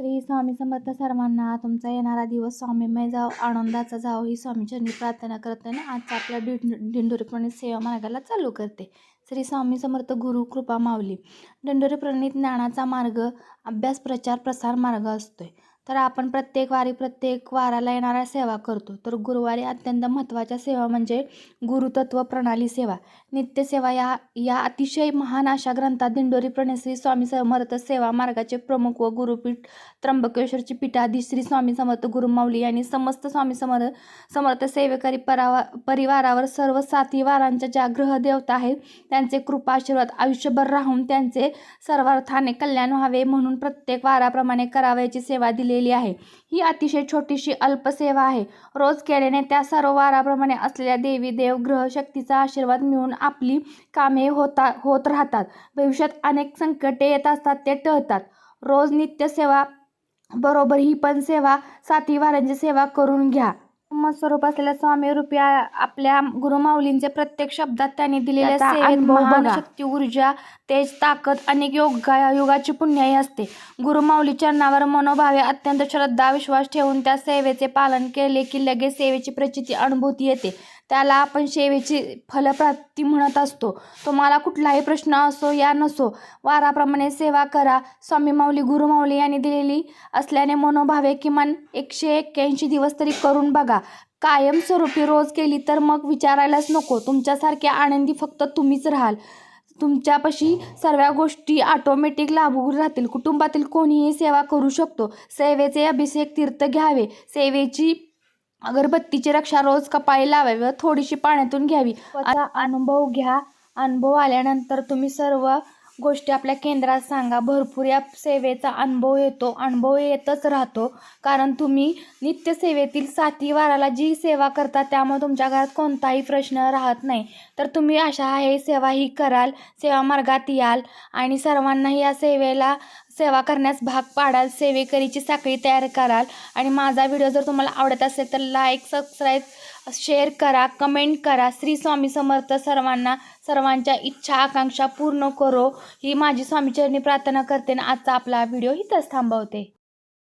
श्री स्वामी समर्थ सर्वांना तुमचा येणारा दिवस स्वामीमय जाव आनंदाचा जाव ही स्वामीचरणी प्रार्थना करताना आजचा आपल्या दिंड दिंडोरीप्रणित सेवा मार्गाला चालू करते. श्री स्वामी समर्थ गुरु कृपा माऊली. दिंडोरीप्रणित ज्ञानाचा मार्ग अभ्यास प्रचार प्रसार मार्ग असतोय. तर आपण प्रत्येक वारी प्रत्येक वाराला येणाऱ्या सेवा करतो. तर गुरुवारी अत्यंत महत्त्वाच्या सेवा म्हणजे गुरुतत्व प्रणाली सेवा. नित्यसेवा या या अतिशय महान अशा ग्रंथात दिंडोरी प्रणेश्री स्वामी समर्थ सेवा मार्गाचे प्रमुख व गुरुपीठ त्र्यंबकेश्वरची पीठाधी श्री स्वामी समर्थ गुरुमाऊली यांनी समस्त स्वामी समर्थ समर्थ सेवेकरी परावा परिवारावर सर्व साथी वारांच्या ज्या ग्रहदेवता आहेत त्यांचे कृपा आशीर्वाद आयुष्यभर राहून त्यांचे सर्वार्थाने कल्याण व्हावे म्हणून प्रत्येक वाराप्रमाणे करावयाची सेवा दिली केलेली आहे. ही अतिशय छोटीशी अल्पसेवा आहे. रोज केल्याने त्या सर्व वाराप्रमाणे असलेल्या देवी देव ग्रह शक्तीचा आशीर्वाद मिळून आपली कामे होता होत राहतात. भविष्यात अनेक संकटे येत असतात ते टळतात. रोज नित्यसेवा बरोबर ही पण सेवा साथी वारांची सेवा करून घ्या. स्वरूप असलेल्या स्वामी रूपी आपल्या गुरुमाऊलींचे प्रत्येक शब्दात त्यांनी दिलेल्या सेवेत. शक्ती ऊर्जा तेज ताकद अनेक योगा युगाची पुण्याई असते. गुरुमाऊली चरणावर मनोभावे अत्यंत श्रद्धा विश्वास ठेवून त्या सेवेचे पालन केले की लगेच सेवेची प्रचिती अनुभूती येते. त्याला आपण सेवेची फलप्राप्ती म्हणत असतो. तुम्हाला कुठलाही प्रश्न असो या नसो वाराप्रमाणे सेवा करा. स्वामी माऊली गुरुमाऊली यांनी दिलेली असल्याने मनोभावे किमान एकशे एक्क्याऐंशी दिवस तरी करून बघा. कायमस्वरूपी रोज केली तर मग विचारायलाच नको. तुमच्यासारखे आनंदी फक्त तुम्हीच राहाल. तुमच्यापाशी सर्व गोष्टी ऑटोमॅटिक लागू राहतील. कुटुंबातील कोणीही सेवा करू शकतो. सेवेचे अभिषेक तीर्थ घ्यावे. सेवेची अगरबत्तीची रक्षा रोज कपाळी लावावी व थोडीशी पाण्यातून घ्यावी. अनुभव घ्या. अनुभव आल्यानंतर तुम्ही सर्व गोष्टी आपल्या केंद्रात सांगा. भरपूर या सेवेचा अनुभव येतो. अनुभव येतच राहतो. कारण तुम्ही नित्यसेवेतील साती वाराला जी सेवा करता त्यामुळे तुमच्या घरात कोणताही प्रश्न राहत नाही. तर तुम्ही अशा आहे सेवा ही कराल. सेवा मार्गात याल. आणि सर्वांनाही या सेवेला सेवा करण्यास भाग पाडाल सेवेकरीची साखळी तयार कराल. आणि माझा व्हिडिओ जर तुम्हाला आवडत असेल तर लाईक सबस्क्राईब शेअर करा कमेंट करा. श्री स्वामी समर्थ सर्वांना सर्वांच्या इच्छा आकांक्षा पूर्ण करो. ही माझी स्वामीचरणी प्रार्थना करते आणि आजचा आपला व्हिडिओ इथंच थांबवते.